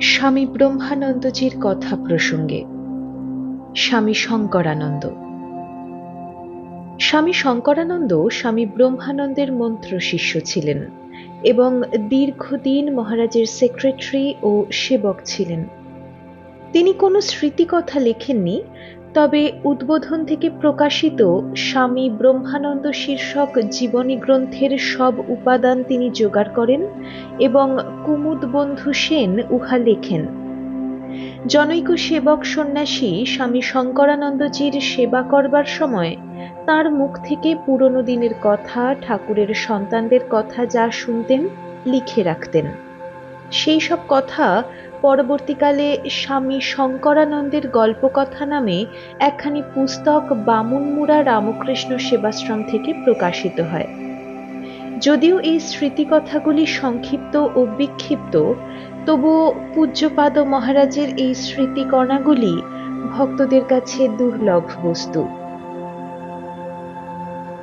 স্বামী ব্রহ্মানন্দজির কথা প্রসঙ্গে। স্বামী শঙ্করানন্দ। স্বামী শঙ্করানন্দ স্বামী ব্রহ্মানন্দের মন্ত্র শিষ্য ছিলেন এবং দীর্ঘদিন মহারাজের সেক্রেটারি ও সেবক ছিলেন। তিনি কোনো স্মৃতিকথা লেখেননি তবে উদ্বোধন থেকে প্রকাশিত স্বামী ব্রহ্মানন্দ শীর্ষক জীবনী গ্রন্থের সব উপাদান তিনি জোগাড় করেন এবং কুমুদ বন্ধু সেন উহা লেখেন। জনৈক সেবক সন্ন্যাসী স্বামী শঙ্করানন্দজির সেবা করবার সময় তার মুখ থেকে পুরনো দিনের কথা, ঠাকুরের সন্তানদের কথা যা শুনতেন, লিখে রাখতেন। সেই সব কথা পরবর্তীকালে স্বামী শঙ্করানন্দের গল্পকথা নামে একখানি পুস্তক বামুনমুড়া রামকৃষ্ণ সেবাশ্রম থেকে প্রকাশিত হয়। যদিও এই স্মৃতিকথাগুলি সংক্ষিপ্ত ও বিক্ষিপ্ত, তবুও পূজ্যপাদ মহারাজের এই স্মৃতিকণাগুলি ভক্তদের কাছে দুর্লভ বস্তু।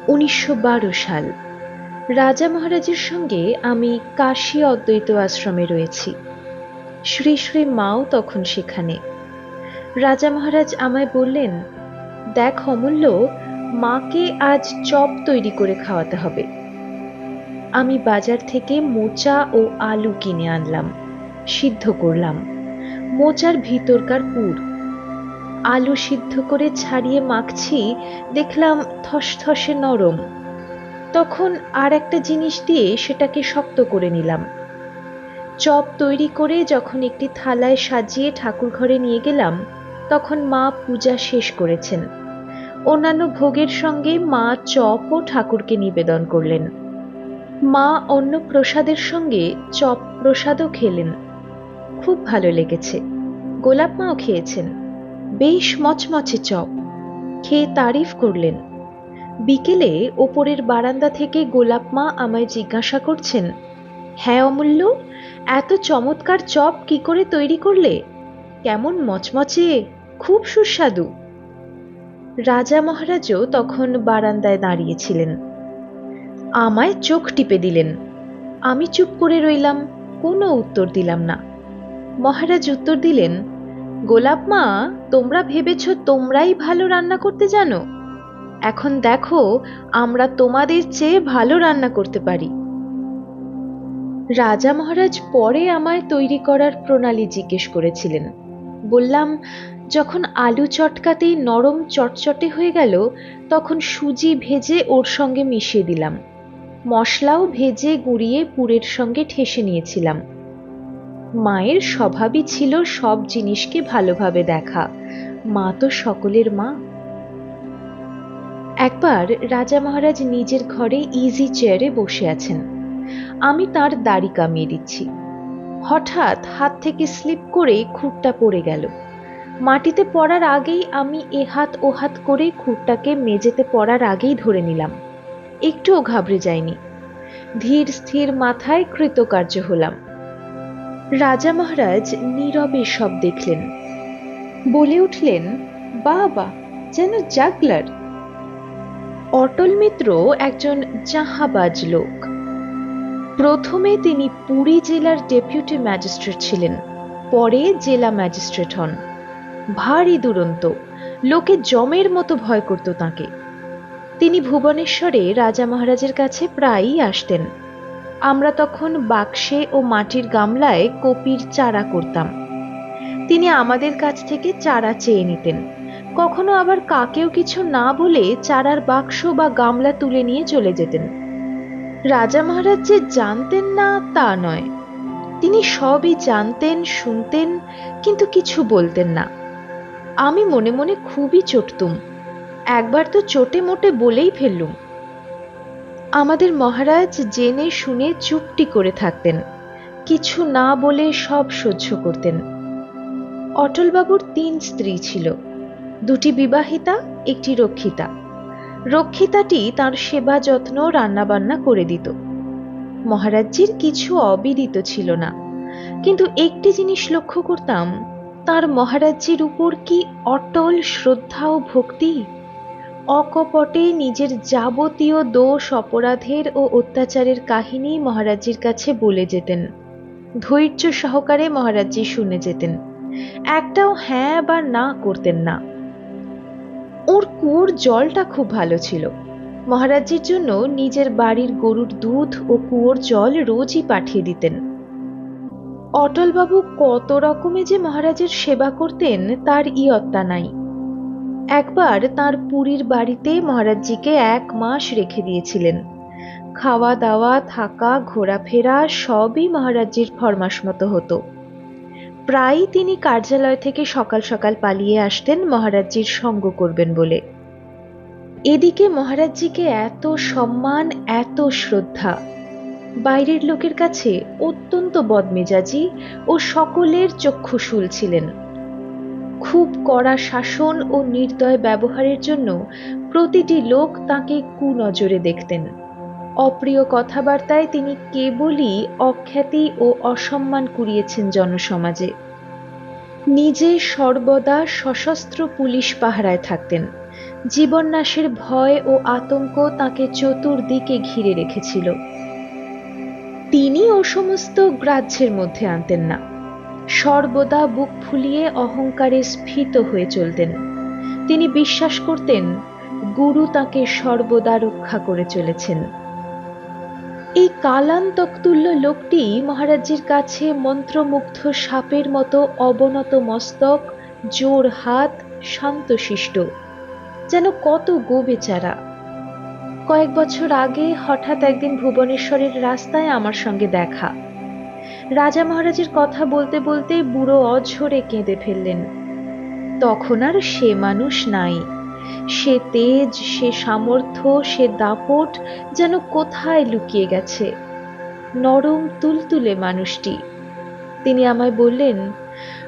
উনিশশো বারো সাল। রাজা মহারাজের সঙ্গে আমি কাশী অদ্বৈত আশ্রমে রয়েছি। শ্রী শ্রী মাও তখন সেখানে। রাজা মহারাজ আমায় বললেন, দেখ অমূল্য, মাকে আজ চপ তৈরি করে খাওয়াতে হবে। আমি বাজার থেকে মোচা ও আলু কিনে আনলাম, সিদ্ধ করলাম। মোচার ভিতরকার পুর। আলু সিদ্ধ করে ছাড়িয়ে মাখছি, দেখলাম থসথসে নরম। তখন আর একটা জিনিস দিয়ে সেটাকে শক্ত করে নিলাম। চপ তৈরি করে যখন একটি থালায় সাজিয়ে ঠাকুর ঘরে নিয়ে গেলাম, তখন মা পূজা শেষ করেছেন। অন্যান্য ভোগের সঙ্গে মা চপও ঠাকুরকে নিবেদন করলেন। মা অন্য প্রসাদের সঙ্গে চপ প্রসাদও খেলেন। খুব ভালো লেগেছে। গোলাপ মাও খেয়েছেন। বেশ মচমচে চপ। খেয়ে তারিফ করলেন। বিকেলে ওপরের বারান্দা থেকে গোলাপ মা আমায় জিজ্ঞাসা করছেন হ্যাঁ অমূল্য, এত চমৎকার চপ কি করে তৈরি করলে? কেমন মচমচে, খুব সুস্বাদু। রাজা মহারাজও তখন বারান্দায় দাঁড়িয়েছিলেন। আমায় চোখ টিপে দিলেন। আমি চুপ করে রইলাম, কোনো উত্তর দিলাম না। মহারাজ উত্তর দিলেন, গোলাপ মা, তোমরা ভেবেছ তোমরাই ভালো রান্না করতে জানো? এখন দেখো, আমরা তোমাদের চেয়ে ভালো রান্না করতে পারি। রাজা মহারাজ পরে আমায় তৈরি করার প্রণালী জিজ্ঞেস করেছিলেন। বললাম, যখন আলু চটকাতেই নরম চটচটে হয়ে গেল, তখন সুজি ভেজে ওর সঙ্গে মিশিয়ে দিলাম। মশলাও ভেজে গুঁড়িয়ে পুরের সঙ্গে ঠেসে নিয়েছিলাম। মায়ের স্বভাবই ছিল সব জিনিসকে ভালোভাবে দেখা। মা তো সকলের মা। একবার রাজা মহারাজ নিজের ঘরে ইজি চেয়ারে বসে আছেন। আমি তার দাড়ি কামিয়ে দিচ্ছি। হঠাৎ হাত থেকে স্লিপ করে খুঁটটা পড়ে গেল। মাটিতে পড়ার আগেই আমি এ হাত ও হাত করে খুঁটটাকে মেঝেতে পড়ার আগেই ধরে নিলাম। একটুও ঘাবড়ে যায়নি। ধীর স্থির মাথায় কৃতকার্য হলাম। রাজা মহারাজ নীরবে সব দেখলেন। বলে উঠলেন, বাবা, যেন জাগলার। অটল মিত্র একজন জাহাবাজ লোক। প্রথমে তিনি পুরী জেলার ডেপুটি ম্যাজিস্ট্রেট ছিলেন, পরে জেলা ম্যাজিস্ট্রেট হন। ভারী দুরন্ত, লোকে জমের মতো ভয় করত তাকে। তিনি ভুবনেশ্বরে রাজা মহারাজের কাছে প্রায়ই আসতেন। আমরা তখন বাক্সে ও মাটির গামলায় কপির চারা করতাম। তিনি আমাদের কাছ থেকে চারা চেয়ে নিতেন। কখনো আবার কাকেও কিছু না বলে চারার বাক্স বা গামলা তুলে নিয়ে চলে যেতেন। রাজা মহারাজ যে জানতেন না তা নয়। তিনি সবই জানতেন, শুনতেন, কিন্তু কিছু বলতেন না। আমি মনে মনে খুবই চটতুম। একবার তো চোটে মোটে বলেই ফেললুম। আমাদের মহারাজ জেনে শুনে চুপটি করে থাকতেন। কিছু না বলে সব সহ্য করতেন। অটলবাবুর তিন স্ত্রী ছিল। দুটি বিবাহিতা, একটি রক্ষিতা। রক্ষিতাটি তার সেবা যত্ন রান্নাবান্না করে দিত। মহারাজজির কিছু অবিদিত ছিল না। কিন্তু একটি জিনিস লক্ষ্য করতাম, তার মহারাজ্যের উপর কি অটল শ্রদ্ধা ও ভক্তি? অকপটে নিজের যাবতীয় দোষ, অপরাধের ও অত্যাচারের কাহিনী মহারাজজির কাছে বলে যেতেন। ধৈর্য সহকারে মহারাজজি শুনে যেতেন। একটাও হ্যাঁ বা না করতেন না। ওর কুয়োর জলটা খুব ভালো ছিল। মহারাজজির জন্য নিজের বাড়ির গরুর দুধ ও কুয়োর জল রোজই পাঠিয়ে দিতেন। অটলবাবু কত রকমে যে মহারাজের সেবা করতেন, তার ইয়ত্তা নাই। একবার তার পুরীর বাড়িতে মহারাজজিকে এক মাস রেখে দিয়েছিলেন। খাওয়া দাওয়া থাকা, ঘোরাফেরা সবই মহারাজজির ফরমাস মতো হতো। প্রায়ই তিনি কার্যালয় থেকে সকাল সকাল পালিয়ে আসতেন মহারাজজির সঙ্গ করবেন বলে। এদিকে মহারাজজিকে এত সম্মান, এত শ্রদ্ধা, বাইরের লোকের কাছে অত্যন্ত বদমেজাজি ও সকলের চক্ষুশূল ছিলেন। খুব কড়া শাসন ও নির্দয় ব্যবহারের জন্য প্রতিটি লোক তাকে কুনজরে দেখতেন। অপ্রিয় কথাবার্তায় তিনি কেবলই অখ্যাতি ও অসম্মান কুড়িয়েছেন জনসমাজে। নিজে সর্বদা সশস্ত্র পুলিশ পাহারায় থাকতেন। জীবননাশের ভয় ও আতঙ্ক তাকে চতুর্দিকে ঘিরে রেখেছিল। তিনি ও সমস্ত গ্রাহ্যের মধ্যে আনতেন না। সর্বদা বুক ফুলিয়ে অহংকারে স্ফীত হয়ে চলতেন। তিনি বিশ্বাস করতেন, গুরু তাকে সর্বদা রক্ষা করে চলেছেন। এই কালান্তকতুল্য লোকটি মহারাজজির কাছে মন্ত্রমুগ্ধ সাপের মতো অবনত মস্তক, জোর হাত, শান্তশিষ্ট। যেন কত গো বেচারা কয়েক বছর আগে হঠাৎ একদিন ভুবনেশ্বরের রাস্তায় আমার সঙ্গে দেখা। রাজা মহারাজের কথা বলতে বলতে বুড়ো অঝরে কেঁদে ফেললেন। তখন আর সে মানুষ নাই। সে তেজ, সে সামর্থ্য, সে দাপট যেন কোথায় লুকিয়ে গেছে। নরম তুলতুলে মানুষটি। তিনি আমায় বললেন,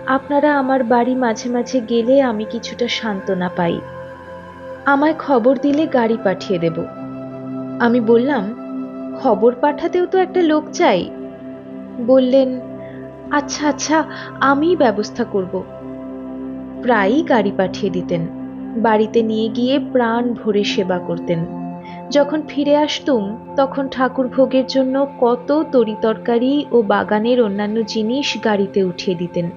আপনারা আমার বাড়ি মাঝে মাঝে গেলে আমি কিছুটা সান্ত্বনা পাই। আমায় খবর দিলে গাড়ি পাঠিয়ে দেব। আমি বললাম, খবর পাঠাতেও তো একটা লোক চাই। বললেন আচ্ছা আচ্ছা আমি ব্যবস্থা করব। প্রায়ই গাড়ি পাঠিয়ে দিতেন। বাড়িতে নিয়ে গিয়ে প্রাণ ভরে সেবা করতেন। যখন ফিরে আসতুম, তখন ঠাকুর ভোগের জন্য কত তরিতরকারি ও বাগানের অন্যান্য জিনিস গাড়িতে উঠিয়ে দিতেন।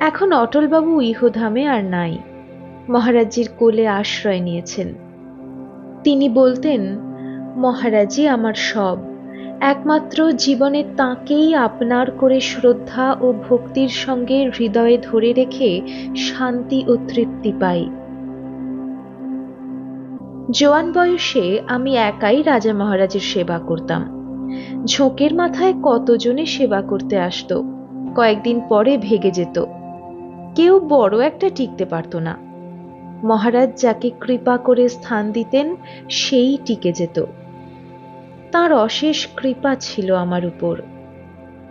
এখন অটলবাবু ইহধামে আর নাই। মহারাজজির কোলে আশ্রয় নিয়েছেন। তিনি বলতেন, মহারাজই আমার সব। একমাত্র জীবনে তাকেই আপনার করে শ্রদ্ধা ও ভক্তির সঙ্গে হৃদয়ে ধরে রেখে শান্তি ও তৃপ্তি পাই। জোয়ান বয়সে আমি একাই রাজা মহারাজের সেবা করতাম। ঝোঁকের মাথায় কতজনে সেবা করতে আসতো, কয়েকদিন পরে ভেগে যেত। কেউ বড় একটা টিকতে পারত না। মহারাজ যাকে কৃপা করে স্থান দিতেন, সেই টিকে যেত। তার অশেষ কৃপা ছিল আমার উপর।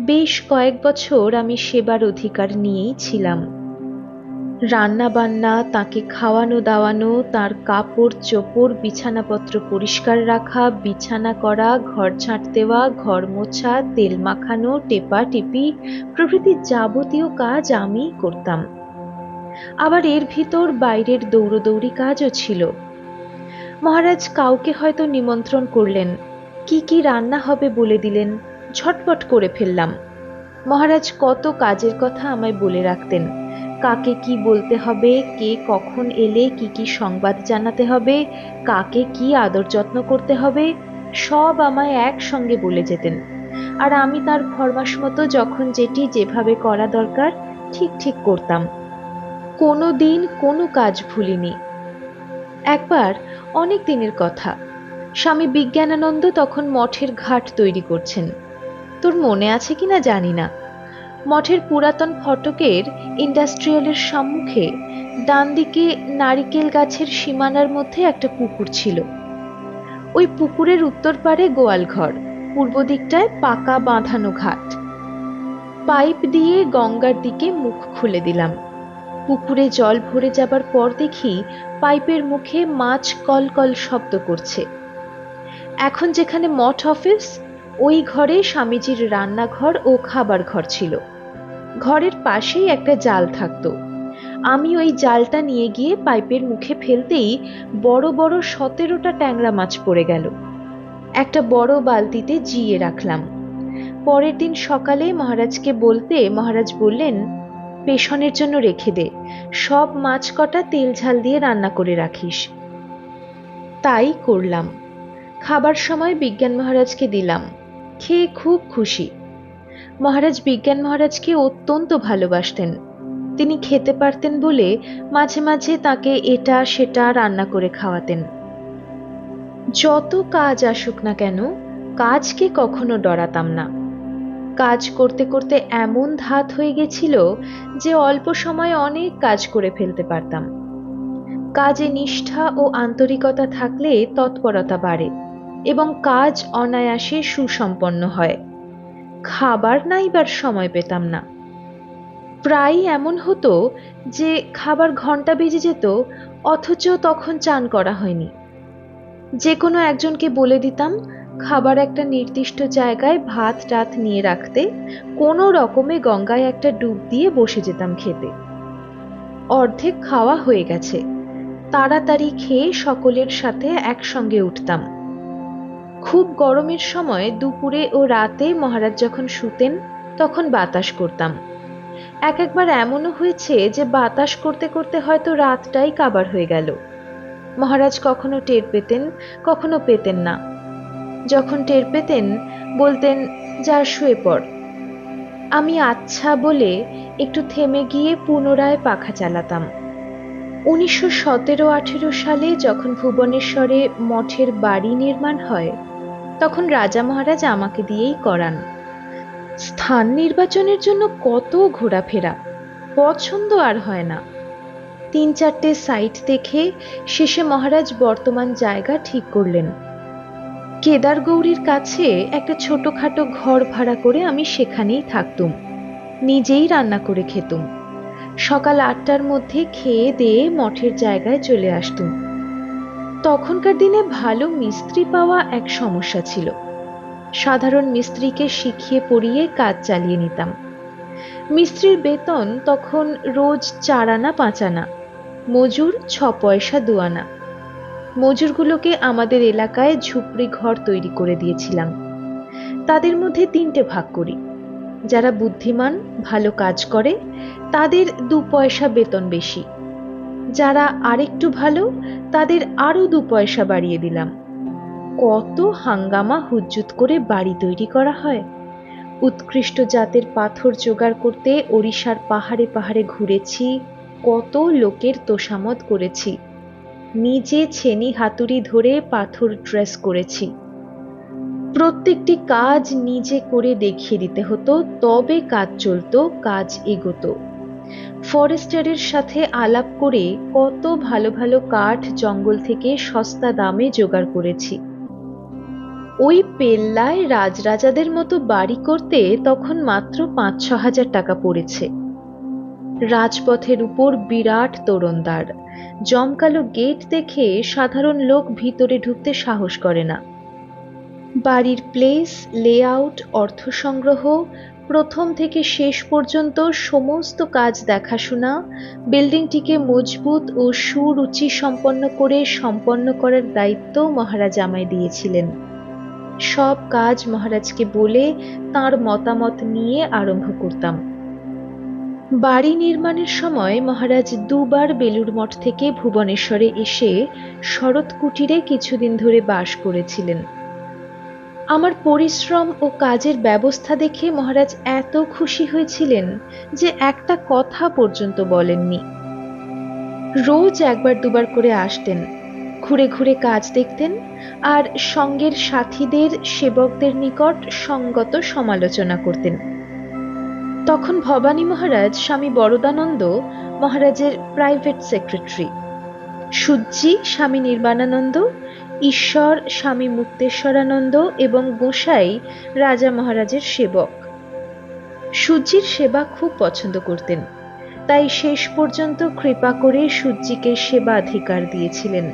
বেশ কয়েক বছর আমি সেবার অধিকার নিয়েই ছিলাম। রান্না বান্না তাকে খাওয়ানো দাওয়ানো, তার কাপড় চোপড় বিছানাপত্র পরিষ্কার রাখা, বিছানা করা, ঘর ঝাঁট দেওয়া, ঘর মোছা, তেল মাখানো, টেপা টিপি, প্রভৃতি যাবতীয় কাজ আমিই করতাম। আবার এর ভিতর বাইরের দৌড়দৌড়ি কাজও ছিল। মহারাজ কাউকে হয়তো নিমন্ত্রণ করলেন। কি কি রান্না হবে বলে দিলেন, ঝটপট করে ফেললাম। মহারাজ কত কাজের কথা আমায় বলে রাখতেন। কাকে কি বলতে হবে, কে কখন এলে কি কি সংবাদ জানাতে হবে, কাকে কি আদর যত্ন করতে হবে, সব আমায় একসঙ্গে বলে যেতেন। আর আমি তার ফরমাস মতো যখন যেটি যেভাবে করা দরকার, ঠিক ঠিক করতাম। কোনো দিন কোনো কাজ ভুলিনি। একবার অনেক দিনের কথা স্বামী বিজ্ঞানানন্দ তখন মঠের ঘাট তৈরি করছেন। তোর মনে আছে কিনা জানি না। মঠের পুরাতন ফটকের ইন্ডাস্ট্রিয়ালের সম্মুখে ডান দিকে নারিকেল গাছের সীমানার মধ্যে একটা পুকুর ছিল। ওই পুকুরের উত্তর পারে গোয়ালঘর পূর্ব দিকটায় পাকা বাঁধানো ঘাট। পাইপ দিয়ে গঙ্গার দিকে মুখ খুলে দিলাম। পুকুরে জল ভরে যাবার পর দেখি পাইপের মুখে মাছ কলকল শব্দ করছে। এখন যেখানে মঠ অফিস, ওই ঘরে স্বামীজির রান্নাঘর ও খাবার ঘর ছিল। ঘরের পাশেই একটা জাল থাকতো। আমি ওই জালটা নিয়ে গিয়ে পাইপের মুখে ফেলতেই বড় বড় সতেরোটা ট্যাংরা মাছ পড়ে গেল। একটা বড় বালতিতে জিয়ে রাখলাম। পরের দিন সকালে মহারাজকে বলতে মহারাজ বললেন পেষণের জন্য রেখে দে। সব মাছ কটা তেল ঝাল দিয়ে রান্না করে রাখিস। তাই করলাম। খাবার সময় বিজ্ঞান মহারাজকে দিলাম। খেয়ে খুব খুশি। মহারাজ বিজ্ঞান মহারাজকে অত্যন্ত ভালোবাসতেন। তিনি খেতে পারতেন বলে মাঝে মাঝে তাকে এটা সেটা রান্না করে খাওয়াতেন। যত কাজ আসুক না কেন, কাজকে কখনো ডরাতাম না। কাজ করতে করতে এমন ধাত হয়ে গেছিল যে অল্প সময়ে অনেক কাজ করে ফেলতে পারতাম। কাজে নিষ্ঠা ও আন্তরিকতা থাকলে তৎপরতা বাড়ে। এবং কাজ অনায়াসে সুসম্পন্ন হয়। খাবার নাইবার সময় পেতাম না। প্রায়ই এমন হতো যে, খাবার ঘণ্টা বেজে যেত, অথচ তখন চান করা হয়নি। যে কোনো একজনকে বলে দিতাম, খাবার একটা নির্দিষ্ট জায়গায় ভাত টাত নিয়ে রাখতে কোনো রকমে গঙ্গায় একটা ডুব দিয়ে বসে যেতাম খেতে। অর্ধেক খাওয়া হয়ে গেছে। তাড়াতাড়ি খেয়ে সকলের সাথে একসঙ্গে উঠতাম। খুব গরমের সময় দুপুরে ও রাতে মহারাজ যখন শুতেন, তখন বাতাস করতাম। এক একবার এমনও হয়েছে যে বাতাস করতে করতে হয়তো রাতটাই কাবার হয়ে গেল। মহারাজ কখনো টের পেতেন, কখনো পেতেন না। যখন টের পেতেন, বলতেন, যা, শুয়ে পড়। আমি আচ্ছা বলে একটু থেমে গিয়ে পুনরায় পাখা চালাতাম। উনিশশো সতেরো আঠেরো সালে যখন ভুবনেশ্বরে মঠের বাড়ি নির্মাণ হয় তখন রাজা মহারাজ আমাকে দিয়েই করান। স্থান নির্বাচনের জন্য কত ঘোরাফেরা, পছন্দ আর হয় না। তিন চারটে সাইট দেখে শেষে মহারাজ বর্তমান জায়গা ঠিক করলেন। কেদার গৌরীর কাছে একটা ছোটখাটো ঘর ভাড়া করে আমি সেখানেই থাকতুম, নিজেই রান্না করে খেতুম। সকাল আটটার মধ্যে খেয়ে দিয়ে মঠের জায়গায় চলে আসতুম। তখনকার দিনে ভালো মিস্ত্রি পাওয়া এক সমস্যা ছিল। সাধারণ মিস্ত্রিকে শিখিয়ে পড়িয়ে কাজ চালিয়ে নিতাম। মিস্ত্রির বেতন তখন রোজ চার আনা, পাঁচ আনা, মজুর ছ পয়সা, দু আনা। মজুরগুলোকে আমাদের এলাকায় ঝুপড়ি ঘর তৈরি করে দিয়েছিলাম। তাদের মধ্যে তিনটে ভাগ করি। যারা বুদ্ধিমান, ভালো কাজ করে, তাদের দু পয়সা বেতন বেশি। যারা আরেকটু ভালো, তাদের আরও দু পয়সা বাড়িয়ে দিলাম। কত হাঙ্গামা হুজ্জুত করে বাড়ি তৈরি করা হয়। উৎকৃষ্ট জাতের পাথর জোগাড় করতে ওড়িশার পাহাড়ে পাহাড়ে ঘুরেছি, কত লোকের তোষামত করেছি। নিজে ছেনি হাতুড়ি ধরে পাথর ড্রেস করেছি। প্রত্যেকটি কাজ নিজে করে দেখিয়ে দিতে হতো, তবে কাজ চলতো, কাজ এগোতো। ফরেস্টারের সাথে আলাপ করে কত ভালো ভালো কাঠ জঙ্গল থেকে সস্তা দামে জোগাড় করেছি। ওই পেল্লায় রাজরাজাদের মতো বাড়ি করতে তখন মাত্র পাঁচ ছ হাজার টাকা পড়েছে। রাজপথের উপর বিরাট তোরণদ্বার জমকালো গেট দেখে সাধারণ লোক ভিতরে ঢুকতে সাহস করে না। বাড়ির প্লেস, লেআউট অর্থ সংগ্রহ প্রথম থেকে শেষ পর্যন্ত সমস্ত কাজ দেখাশোনা, বিল্ডিংটিকে মজবুত ও সুরুচি সম্পন্ন করে সম্পন্ন করার দায়িত্ব মহারাজ আমায় দিয়েছিলেন। সব কাজ মহারাজকে বলে তার মতামত নিয়ে আরম্ভ করতাম। বাড়ি নির্মাণের সময় মহারাজ দুবার বেলুর মঠ থেকে ভুবনেশ্বরে এসে শরৎ কুটিরে কিছুদিন ধরে বাস করেছিলেন। আমার পরিশ্রম ও কাজের ব্যবস্থা দেখে মহারাজ এত খুশি হয়েছিলেন যে একটা কথা পর্যন্ত বলেননি। রোজ একবার দুবার করে আসতেন, ঘুরে ঘুরে কাজ দেখতেন আর সঙ্গের সাথীদের, সেবকদের নিকট সঙ্গত সমালোচনা করতেন। তখন ভবানী মহারাজ, স্বামী বরদানন্দ মহারাজের প্রাইভেট সেক্রেটারি সূর্যি স্বামী নির্বাণানন্দ ঈশ্বর, স্বামী মুক্তেশ্বরানন্দ এবং গোসাই রাজা মহারাজের সেবক। সূর্যির সেবা খুব পছন্দ করতেন, তাই শেষ পর্যন্ত কৃপা করে সূর্যিকে সেবাধিকার দিয়েছিলেন।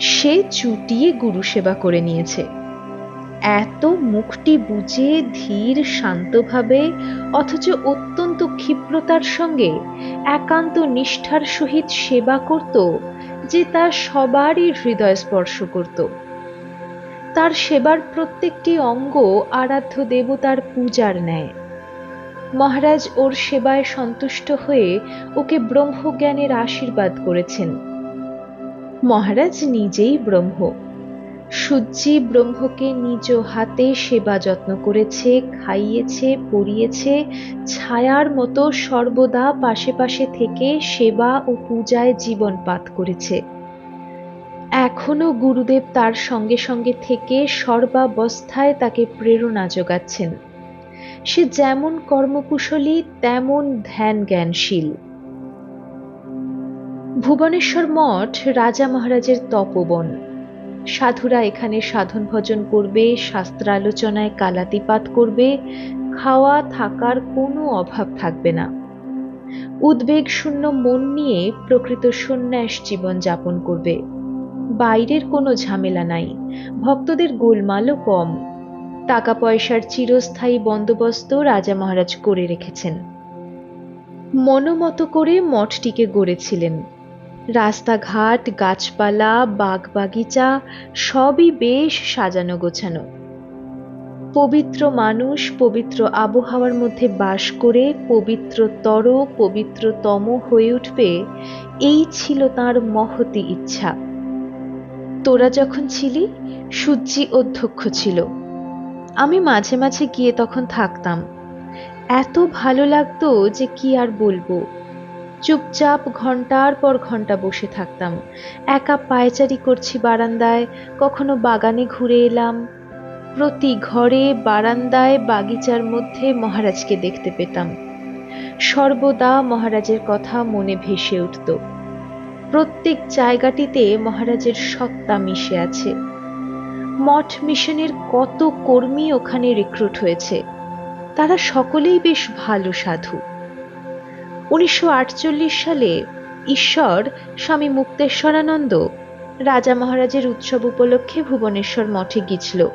সে চুটিয়ে গুরু সেবা করে নিয়েছে। এত মুখটি বুঝে, ধীর, শান্তভাবে, অথচ অত্যন্ত ক্ষিপ্রতার সঙ্গে, একান্ত নিষ্ঠার সহিত সেবা করত যে তার সবারই হৃদয় স্পর্শ করত। তার সেবার প্রত্যেকটি অঙ্গ আরাধ্য দেবতার পূজার নেয় মহারাজ ওর সেবায় সন্তুষ্ট হয়ে ওকে ব্রহ্মজ্ঞানের আশীর্বাদ করেছেন। মহারাজ নিজেই ব্রহ্ম। সূর্যি ব্রহ্মকে নিজ হাতে সেবা যত্ন করেছে, খাইয়েছে পরিয়েছে ছায়ার মতো সর্বদা পাশে পাশে থেকে সেবা ও পূজায় জীবনপাত করেছে। এখনও গুরুদেব তার সঙ্গে সঙ্গে থেকে সর্বাবস্থায় তাকে প্রেরণা যোগাচ্ছেন। সে যেমন কর্মকুশলী, তেমন ধ্যান জ্ঞানশীল ভুবনেশ্বর মঠ রাজা মহারাজের তপবন। সাধুরা এখানে সাধন ভজন করবে, শাস্ত্রালোচনায় কালাতিপাত করবে, খাওয়া থাকার কোনো অভাব থাকবে না। উদ্বেগ শূন্য মন নিয়ে প্রকৃত সন্ন্যাস জীবন যাপন করবে। বাইরের কোনো ঝামেলা নাই, ভক্তদের গোলমালও কম। টাকা পয়সার চিরস্থায়ী বন্দোবস্ত রাজা মহারাজ করে রেখেছেন। মনোমত করে মঠটিকে গড়েছিলেন। রাস্তাঘাট, গাছপালা বাগ বাগিচা সবই বেশ সাজানো গোছানো। পবিত্র মানুষ, পবিত্র আবহাওয়ার মধ্যে বাস করে পবিত্রতর পবিত্রতম হয়ে উঠবে, এই ছিল তার মহতি ইচ্ছা। তোরা যখন ছিলি সূর্যি অধ্যক্ষ ছিল। আমি মাঝে মাঝে গিয়ে তখন থাকতাম। এত ভালো লাগতো যে কি আর বলব। চুপচাপ ঘণ্টার পর ঘণ্টা বসে থাকতাম। একা পায়চারি করছি বারান্দায়, কখনো বাগানে ঘুরে এলাম। প্রতি ঘরে বারান্দায় বাগিচার মধ্যে মহারাজকে দেখতে পেতাম। সর্বদা মহারাজের কথা মনে ভেসে উঠত। প্রত্যেক জায়গাটিতে মহারাজের সত্তা মিশে আছে। মঠ মিশনের কত কর্মী ওখানে রিক্রুট হয়েছে। তারা সকলেই বেশ ভালো সাধু। উনিশশো আটচল্লিশ সালে ঈশ্বর স্বামী মুক্তেশ্বরানন্দ রাজা মহারাজের উৎসব উপলক্ষে ভুবনেশ্বর মঠে গিয়েছিল।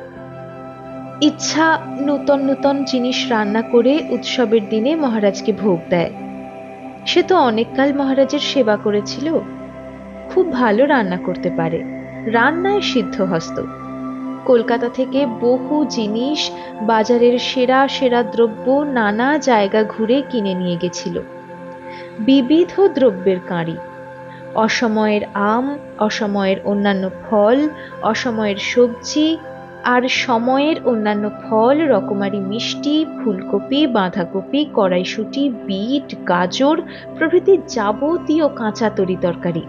ইচ্ছা নূতন নূতন জিনিস রান্না করে উৎসবের দিনে মহারাজকে ভোগ দেয়। সে তো অনেককাল মহারাজের সেবা করেছিল। খুব ভালো রান্না করতে পারে। রান্নায় সিদ্ধহস্ত। কলকাতা থেকে বহু জিনিস বাজারের সেরা সেরা দ্রব্য নানা জায়গা ঘুরে কিনে নিয়ে গেছিল। বিবিধ দ্রব্যের কাঁড়ি। অসময়ের আম, অসময়ের অন্যান্য ফল, অসময়ের সবজি আর সময়ের অন্যান্য ফল, রকমারি মিষ্টি, ফুলকপি, বাঁধাকপি, কড়াইশুটি, বিট, গাজর প্রভৃতি যাবতীয় কাঁচা তরি তরকারি।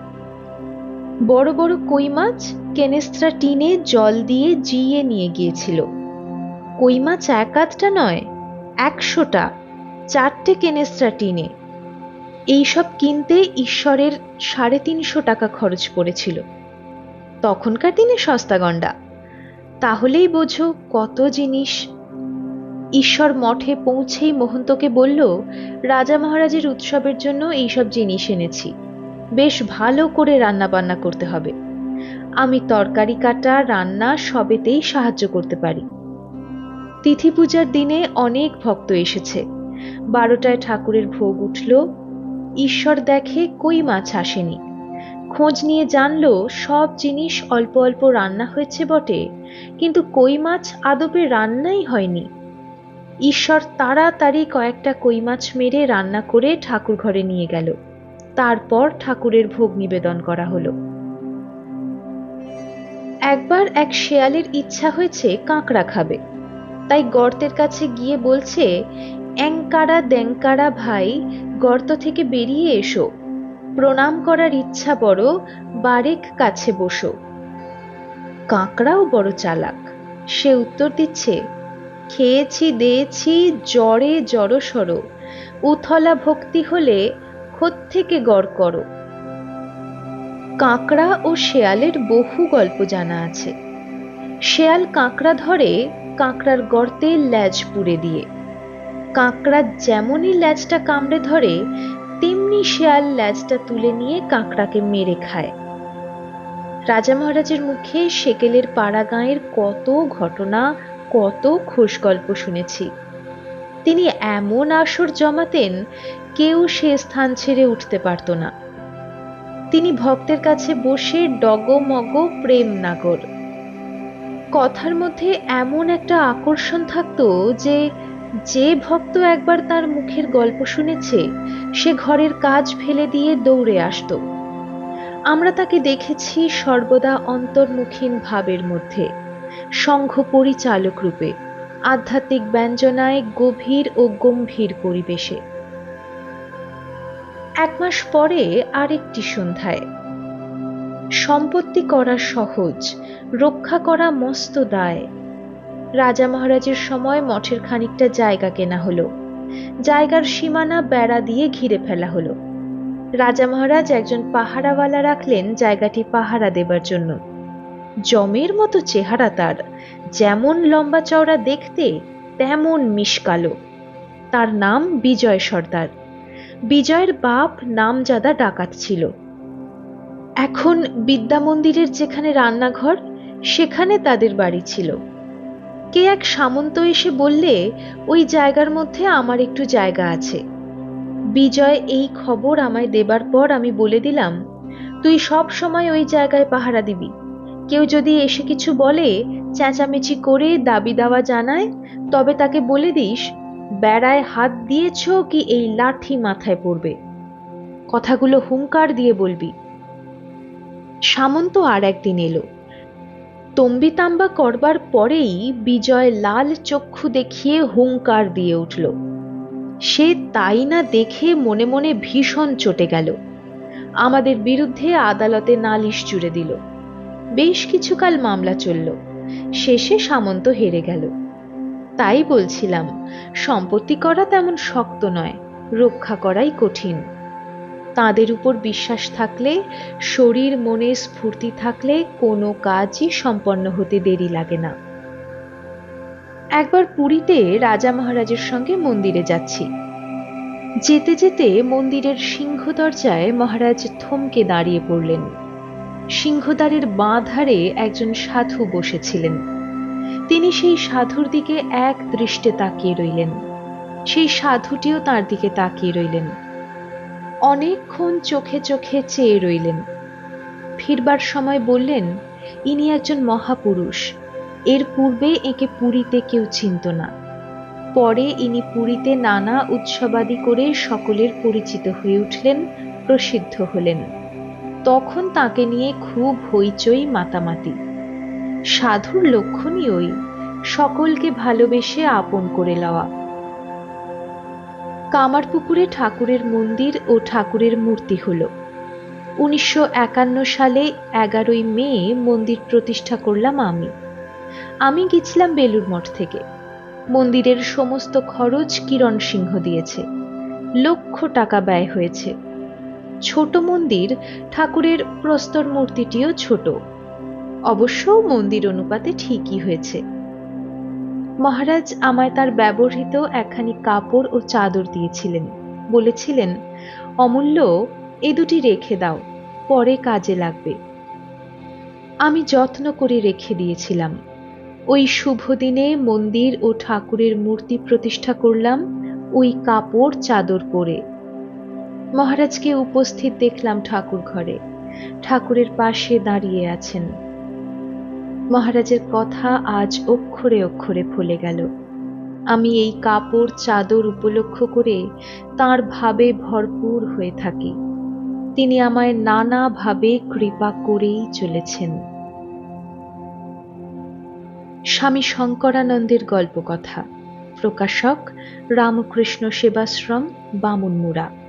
বড় বড় কই মাছ কেনেস্ত্রা টিনে জল দিয়ে জিয়ে নিয়ে গিয়েছিল। কই মাছ এক আধটা নয়, একশোটা, চারটে কেনেস্ত্রা টিনে। এইসব কিনতে ঈশ্বরের সাড়ে তিনশো টাকা খরচ পড়েছিল। তখনকার দিনে সস্তা গন্ডা তাহলেই বোঝো কত জিনিস। ঈশ্বর মঠে পৌঁছেই মহন্তকে বলল, রাজা মহারাজের উৎসবের জন্য এইসব জিনিস এনেছি। বেশ ভালো করে রান্না বান্না করতে হবে। আমি তরকারি কাটা, রান্না সবেতেই সাহায্য করতে পারি। তিথি পূজার দিনে অনেক ভক্ত এসেছে। বারোটায় ঠাকুরের ভোগ উঠল ঈশ্বর দেখে কই মাছ আসেনি। খোঁজ নিয়ে জানলো সব জিনিস অল্প অল্প রান্না হয়েছে বটে, কিন্তু কই মাছ আদপে রান্নাই হয়নি। ঈশ্বর তাড়াতাড়ি কয়েকটা কই মাছ মেরে রান্না করে ঠাকুর ঘরে নিয়ে গেল। তারপর ঠাকুরের ভোগ নিবেদন করা হলো। একবার এক শেয়ালের ইচ্ছা হয়েছে কাঁকড়া খাবে। তাই গর্তের কাছে গিয়ে বলছে অ্যাংকারা দ্যাংকারা ভাই, গর্ত থেকে বেরিয়ে এসো। প্রণাম করার ইচ্ছা বড়, বারেক কাছে বসো। কাঁকড়াও বড় চালাক। সে উত্তর দিচ্ছে, খেয়েছি, দেয়েছি, জ্বরে জড়সড় উথলা ভক্তি হলে থেকে গড় করো। কাঁকড়া ও শেয়ালের বহু গল্প জানা আছে। শেয়াল কাঁকড়া ধরে, কাঁকড়ার গর্তে ল্যাজ পুড়ে দিয়ে। কাঁকড়া যেমনই ল্যাজটা কামড়ে ধরে, তেমনি শেয়াল ল্যাজটা তুলে নিয়ে কাঁকড়াকে মেরে খায়। রাজা মহারাজের মুখে সেকেলের পাড়া গাঁয়ের কত ঘটনা, কত খোশ গল্প শুনেছি। তিনি এমন আসর জমাতেন, কেউ সে স্থান ছেড়ে উঠতে পারত না। তিনি ভক্তের কাছে বসে ডগমগ প্রেম নাগর। কথার মধ্যে এমন একটা আকর্ষণ থাকতো যে যে ভক্ত একবার তার মুখের গল্প শুনেছে, সে ঘরের কাজ ফেলে দিয়ে দৌড়ে আসত। আমরা তাকে দেখেছি সর্বদা অন্তর্মুখীন ভাবের মধ্যে, সংঘ পরিচালক রূপে, আধ্যাত্মিক ব্যঞ্জনায় গভীর ও গম্ভীর পরিবেশে। এক মাস পরে আরেকটি সন্ধ্যায়। সম্পত্তি করা সহজ, রক্ষা করা মস্ত দায় রাজা মহারাজের সময় মঠের খানিকটা জায়গা কেনা হলো। জায়গার সীমানা বেড়া দিয়ে ঘিরে ফেলা হলো। রাজা মহারাজ একজন পাহারাওয়ালা রাখলেন জায়গাটি পাহারা দেবার জন্য। জমের মতো চেহারা তার। যেমন লম্বা চওড়া দেখতে, তেমন মিশকালো তার নাম বিজয় সর্দার। বিজয়ের বাপ নামজাদা ডাকাত ছিল। এখন বিদ্যা মন্দিরের যেখানে রান্নাঘর, সেখানে তাদের বাড়ি ছিল। কে এক সামন্ত এসে বললে, ওই জায়গার মধ্যে আমার একটু জায়গা আছে। বিজয়, এই খবর আমায় দেবার পর আমি বলে দিলাম, তুই সব সময় ওই জায়গায় পাহারা দিবি। কেউ যদি এসে কিছু বলে, চেঁচামেচি করে দাবি দাওয়া জানায়, তবে তাকে বলে দিস, বেড়ায় হাত দিয়েছ কি এই লাঠি মাথায় পড়বে? কথাগুলো হুঙ্কার দিয়ে বলবি। সামন্ত আর একদিন এলো। তম্বিতাম্বা করবার পরেই বিজয় লাল চক্ষু দেখিয়ে হুঙ্কার দিয়ে উঠল। সে তাই না দেখে মনে মনে ভীষণ চটে গেল। আমাদের বিরুদ্ধে আদালতে নালিশ জুড়ে দিল। বেশ কিছুকাল মামলা চলল। শেষে সামন্ত হেরে গেল। তাই বলছিলাম, সম্পত্তি করা তেমন শক্ত নয়, রক্ষা করাই কঠিন। তাদের উপর বিশ্বাস থাকলে, শরীর মনে স্ফূর্তি থাকলে কোনো কাজই সম্পন্ন হতে দেরি লাগে না। একবার পুরীতে রাজা মহারাজের সঙ্গে মন্দিরে যাচ্ছি। যেতে যেতে মন্দিরের সিংহ দরজায় মহারাজ থমকে দাঁড়িয়ে পড়লেন। সিংহদ্বারের বাঁ ধারে একজন সাধু বসেছিলেন। তিনি সেই সাধুর দিকে এক দৃষ্টে তাকিয়ে রইলেন। সেই সাধুটিও তার দিকে তাকিয়ে রইলেন। অনেকক্ষণ চোখে চোখে চেয়ে রইলেন। ফিরবার সময় বললেন, ইনি একজন মহাপুরুষ। এর পূর্বে একে পুরীতে কেউ চিনত না। পরে ইনি পুরীতে নানা উৎসবাদি করে সকলের পরিচিত হয়ে উঠলেন, প্রসিদ্ধ হলেন। তখন তাকে নিয়ে খুব হইচই মাতামাতি। সাধুর লক্ষণই ওই, সকলকে ভালোবেসে আপন করে লওয়া। কামারপুকুরে ঠাকুরের মন্দির ও ঠাকুরের মূর্তি হল। উনিশশো একান্ন সালে এগারোই মে মন্দির প্রতিষ্ঠা করলাম আমি। আমি গেছিলাম বেলুর মঠ থেকে। মন্দিরের সমস্ত খরচ কিরণ সিংহ দিয়েছে। লক্ষ টাকা ব্যয় হয়েছে। ছোট মন্দির, ঠাকুরের প্রস্তর মূর্তিটিও ছোট। অবশ্য মন্দির অনুপাতে ঠিকই হয়েছে। মহারাজ আমায় তার ব্যবহৃত একখানি কাপড় ও চাদর দিয়েছিলেন। বলেছিলেন, অমূল্য, এ দুটি রেখে দাও, পরে কাজে লাগবে। আমি যত্ন করে রেখে দিয়েছিলাম। ওই শুভ দিনে মন্দির ও ঠাকুরের মূর্তি প্রতিষ্ঠা করলাম, ওই কাপড়, চাদর পরে। মহারাজকে উপস্থিত দেখলাম ঠাকুর ঘরে ঠাকুরের পাশে দাঁড়িয়ে আছেন। মহারাজের কথা আজ অক্ষরে অক্ষরে ফলে গেল। আমি এই কাপড় চাদর উপলক্ষ করে তার ভাবে ভরপুর হয়ে থাকি। তিনি আমায় নানাভাবে কৃপা করেই চলেছেন। স্বামী শঙ্করানন্দের গল্পকথা। প্রকাশক রামকৃষ্ণ সেবাশ্রম, বামুনমুড়া।